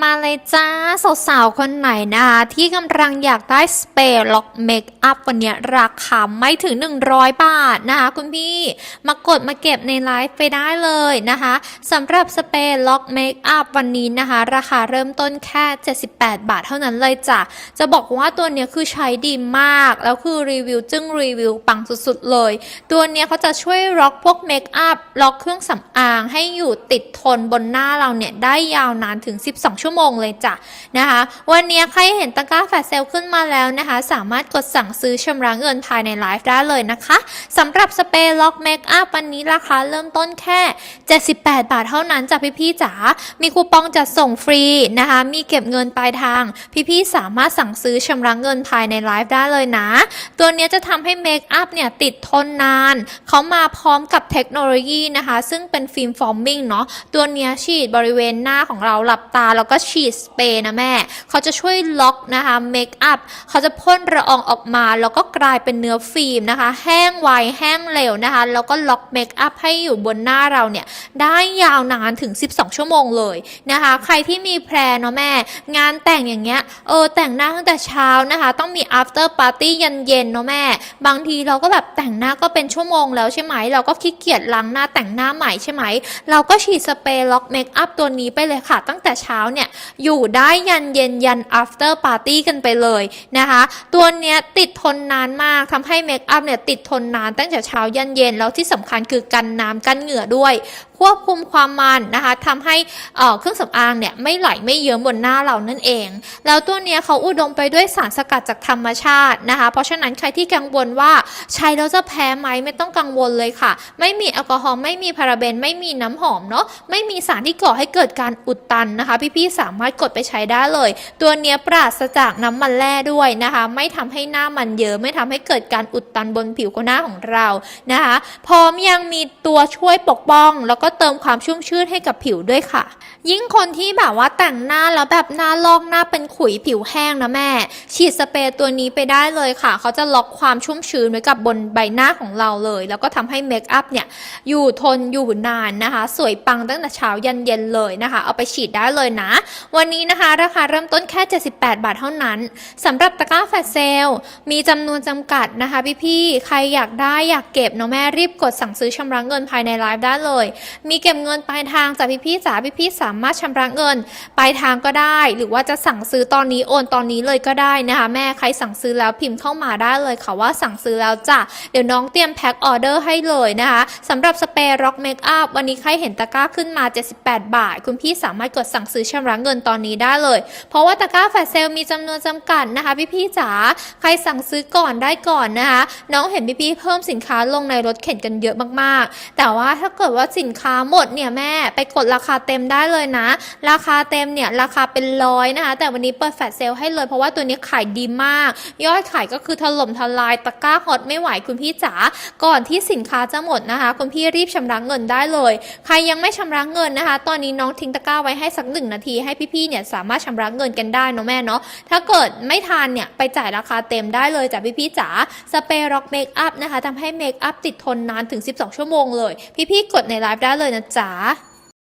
มาเลยจ้า สาวๆ คนไหนนะคะที่กำลังอยากได้สเปรย์ล็อกเมคอัพวันนี้ราคาไม่ถึง 100 บาทนะคะคุณพี่มากดมาเก็บในไลฟ์ไปได้เลยนะคะสำหรับสเปรย์ล็อกเมคอัพวันนี้นะคะ ราคาเริ่มต้นแค่ 78 บาทเท่านั้นเลยจ้ะ จะบอกว่าตัวเนี้ยคือใช้ดีมาก แล้วคือรีวิวจึงรีวิวปังสุดๆเลย ตัวเนี้ยเขาจะช่วยล็อกพวกเมคอัพล็อกเครื่องสำอางให้อยู่ติดทนบนหน้าเราเนี่ยได้ยาวนานถึง 12ชั่วโมงเลยจ้ะนะคะ วันนี้ใครเห็นตะกร้าแฟลชเซลขึ้นมาแล้วนะคะ สามารถกดสั่งซื้อชำระเงินภายในไลฟ์ได้เลยนะคะสำหรับสเปรย์ล็อกเมคอัพวันนี้ราคาเริ่มต้นแค่ 78 บาทเท่านั้นจ้ะพี่ๆจ๋ามีคูปองจัดส่งฟรีนะคะ มีเก็บเงินปลายทาง พี่ๆสามารถสั่งซื้อชำระเงินภายในไลฟ์ได้เลยนะ ตัวนี้จะทำให้เมคอัพเนี่ยติดทนนาน เขามาพร้อมกับเทคโนโลยีนะคะ ซึ่งเป็นฟิล์มฟอร์มิงเนาะตัวนี้ฉีดบริเวณหน้าของเราหลับตาแล้วก็ก็ฉีดสเปรย์นะแม่ เขาจะช่วยล็อกนะคะเมคอัพเขาจะพ่นละอองออกมา แล้วก็กลายเป็นเนื้อฟิล์มนะคะ แห้งไวแห้งเร็วนะคะ แล้วก็ล็อกเมคอัพให้อยู่บนหน้าเราเนี่ย ได้ยาวนานถึง 12 ชั่วโมงเลยนะคะ ใครที่มีแพลนเนาะแม่ งานแต่งอย่างเงี้ยเออแต่งหน้าตั้งแต่เช้านะคะ ต้องมี after party เย็นๆเนาะแม่ บางทีเราก็แบบแต่งหน้าก็เป็นชั่วโมงแล้วใช่ไหม เราก็ขี้เกียจล้างหน้าแต่งหน้าใหม่ใช่ไหม เราก็ฉีดสเปรย์ล็อกเมคอัพตัวนี้ไปเลยค่ะ ตั้งแต่เช้าเนี่ยอยู่ได้ยันเย็นยัน after party กันไปเลยนะคะ ตัวเนี้ยติดทนนานมากทำให้เมคอัพเนี่ยติดทนนานตั้งแต่เช้ายันเย็น แล้วที่สำคัญคือกันน้ำกันเหงื่อด้วย ควบคุมความมันนะคะทำให้เครื่องสำอางเนี่ยไม่ไหลไม่เยิ้มบนหน้าเรานั่นเอง แล้วตัวเนี้ยเขาอุดมไปด้วยสารสกัดจากธรรมชาตินะคะ เพราะฉะนั้นใครที่กังวลว่าใช้แล้วจะแพ้ไหมไม่ต้องกังวลเลยค่ะ ไม่มีแอลกอฮอล์ไม่มีพาราเบน ไม่มีน้ำหอมเนาะไม่มีสารที่ก่อให้เกิดการอุดตันนะคะ พี่ๆสามารถกดไปใช้ได้เลย ตัวเนี้ยปราศจากน้ำมันแร่ด้วยนะคะ ไม่ทำให้หน้ามันเยอะไม่ทำให้เกิดการอุดตันบนผิวหน้าของเรานะคะพร้อมยังมีตัวช่วยปกป้อง แล้วก็เติมความชุ่มชื้นให้กับผิวด้วยค่ะ ยิ่งคนที่แบบว่าแต่งหน้าแล้วแบบหน้าลอกหน้าเป็นขุยผิวแห้งนะแม่ ฉีดสเปรย์ตัวนี้ไปได้เลยค่ะ เขาจะล็อกความชุ่มชื้นไว้กับบนใบหน้าของเราเลย แล้วก็ทำให้เมคอัพเนี่ยอยู่ทนอยู่นานนะคะ สวยปังตั้งแต่เช้ายันเย็นเลยนะคะ เอาไปฉีดได้เลยนะ วันนี้นะคะราคาเริ่มต้นแค่ 78 บาทเท่านั้นสำหรับตะกร้าแฟชเซลมีจำนวนจำกัดนะคะพี่ๆใครอยากได้อยากเก็บเนาะแม่รีบกดสั่งซื้อชำระเงินภายในไลฟ์ได้เลยมีเก็บเงินปลายทางจากพี่ๆจ๋าพี่ๆสามารถชำระเงินปลายทางก็ได้ หรือว่าจะสั่งซื้อตอนนี้โอนตอนนี้เลยก็ได้นะคะแม่ใครสั่งซื้อแล้วพิมพ์เข้ามาได้เลยค่ะว่าสั่งซื้อแล้วจ้ะเดี๋ยวน้องเตรียมแพ็คออเดอร์ให้เลยนะคะสำหรับสเปรย์ร็อกเมคอัพวันนี้ใครเห็นตะกร้าขึ้นมา 78 บาท คุณพี่สามารถกดสั่งซื้อชำระเงินตอนนี้ได้เลย เพราะว่าตะกร้าแฟลชเซลมีจำนวนจำกัดนะคะพี่ๆจ๋าใครสั่งซื้อก่อนได้ก่อนนะคะน้องเห็นพี่ๆเพิ่มสินค้าลงในรถเข็นกันเยอะมากๆ แต่ว่าถ้าเกิดว่าสินค้าหมดเนี่ยแม่ไปกดราคาเต็มได้เลยนะ ราคาเต็มเนี่ยราคาเป็นร้อยนะคะ แต่วันนี้เปิดแฟลชเซลให้เลยเพราะว่าตัวนี้ขายดีมาก ยอดขายก็คือถล่มทลายตะกร้าฮอตไม่ไหวคุณพี่จ๋าก่อนที่สินค้าจะหมดนะคะ คุณพี่รีบชำระเงินได้เลย ใครยังไม่ชำระเงินนะคะ ตอนนี้น้องทิ้งตะกร้าไว้ให้สักหนึ่งนาทีให้พี่ๆเนี่ยสามารถชำระเงินกันได้เนาะแม่เนาะถ้าเกิดไม่ทานเนี่ยไปจ่ายราคาเต็มได้เลยจ้ะพี่ๆจ๋าสเปรย์ร็อกเมคอัพนะคะทำให้เมคอัพติดทนนานถึง 12 ชั่วโมงเลย พี่ๆกดในไลฟ์ได้เลยนะจ๊ะ